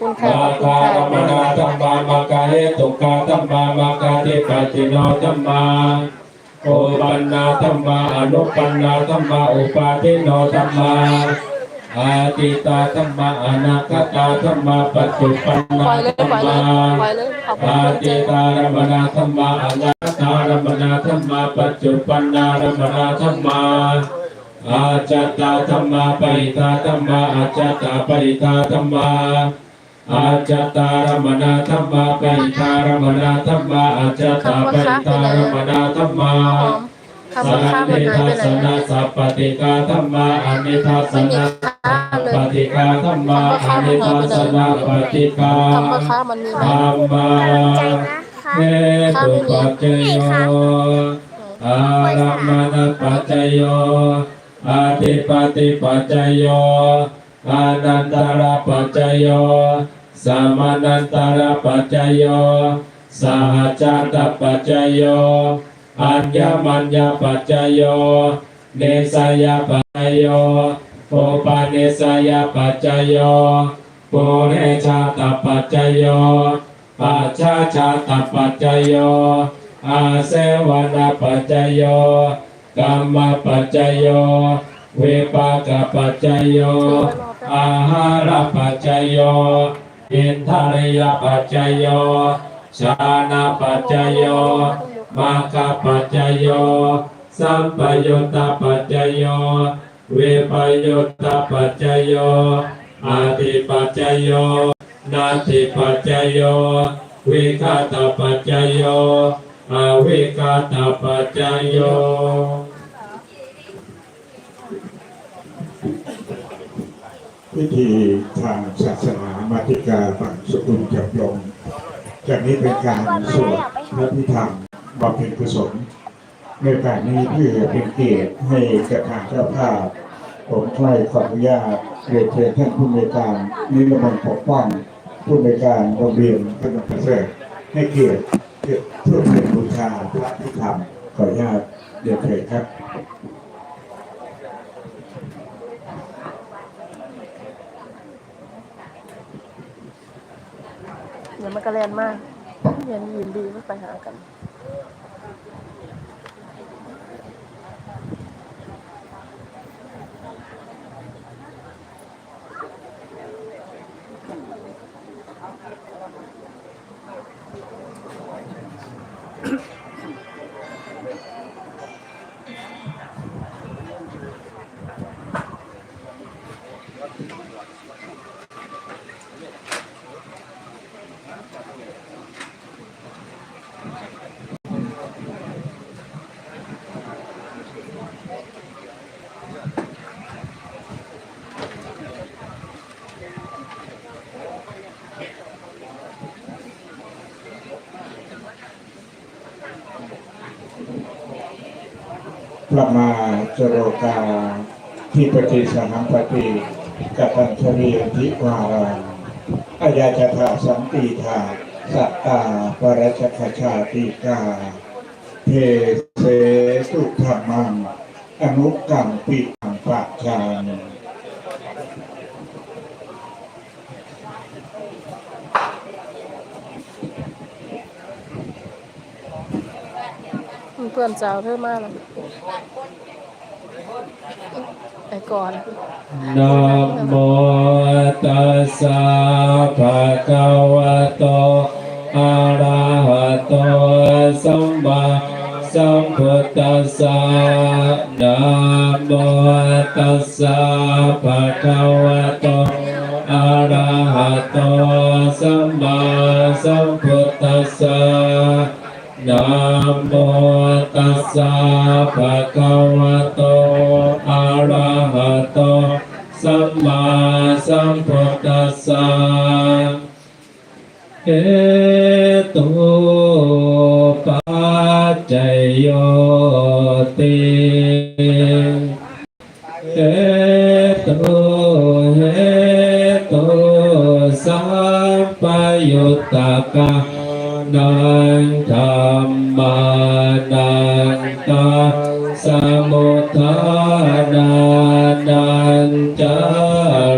คุณค่ะมาขอบคุณคาค่ะรมนาธัมมามาคาเรตุกาธัมมามาคาเทปัจจิโนธัมมาโอปันนาธัมมาอนุปันนาธัมมาอุปาทิโนธัมมาอาติตาธัมมาอนาคตาธัมมาปัจจุปันนาธัมปล่อยเลมาอาติตารมนาธัมมาอนาคตารมนาธัมมาปัจจุปันนารมนาธัมมาอาจตาธัมมาปริตาธัมมาอาจตาปริตาธัมมา อาจตารมนาธรรมาปริตารมนาธรรมาอาจตาปริตารมนาธรรมาคำว่าข้ามมันหายไปไหนสนาสัพปติกาธรรมาอนิทัสนาปฏิกาธรรมาอนิทัสนาปฏิกาคำว่าข้ามมันมีไหมธรรมาเนตุปัจจโยอารมณปัจจโยอาติปฏิปัจจโยอานันตระปัจจโย สามานันตระปัจจโยสหจาตปัจจโยอัญญมัญญปัจจโยเนสยปัจจโยโอปาเนสยปัจจโยปุเรชาตปัจจโยปัจฉาชาตปัจจโยอาเสวนาปัจจโยกรรมปัจจโยวิปากปัจจโยอาหารปัจจโย อินทริยปัจจโยชานาปัจจโยมาคปัจจโยสัมปยุตตาปัจจโยเวปยุตตาปัจจโยอาติปัจจโยนาติปัจจโยวิคาตปัจจโยอวิคาตปัจจโย พิธีทางศาสนามาติกาฝั่งสกุลจับลงจากนี้เป็นการสวดพระพิธรรมบำเพ็ญกุศลในโอกานี้เพื่อเป็นเกียรติให้กับทางเจ้าภาพผมใครขออนุญาตเรียนเชิญท่านผู้ในการนิรมนต์ปกป้องผู้ในการโรงเรียนพระนครประเสริฐให้เกียรติเพื่อเพื่อเป็นบูชาพระพิธรรมขออนุญาตเรียนเชิญครับ เดี๋ยวมันกระแลนมากเรียนยินดีไม่ไปหากัน พระมาจโรกาที่ปฏิสหัมปฏิกัตัญชรีทิวารังอายาจธาสันติธาสัตตาปรชคชาติกาเทเสสุธรรมังอนุกรรมปิปังปัจจานเพื่อนสาวเธอมากเลย ไอ้ก่อนนะโมตัสสะภะคะวะโตอะระหะโตสัมมาสัมพุทธัสสะนะโมตัสสะภะคะวะโตอะระหะโตสัมมาสัมพุทธัสสะ นะโมตัสสะภะคะวะโต อะระหะโต สัมมาสัมพุทธัสสะเอตุปัจจโยติเอตุเหตุสัพพยุตตะกะ นันธรรมานันตาสมุทานานันจาร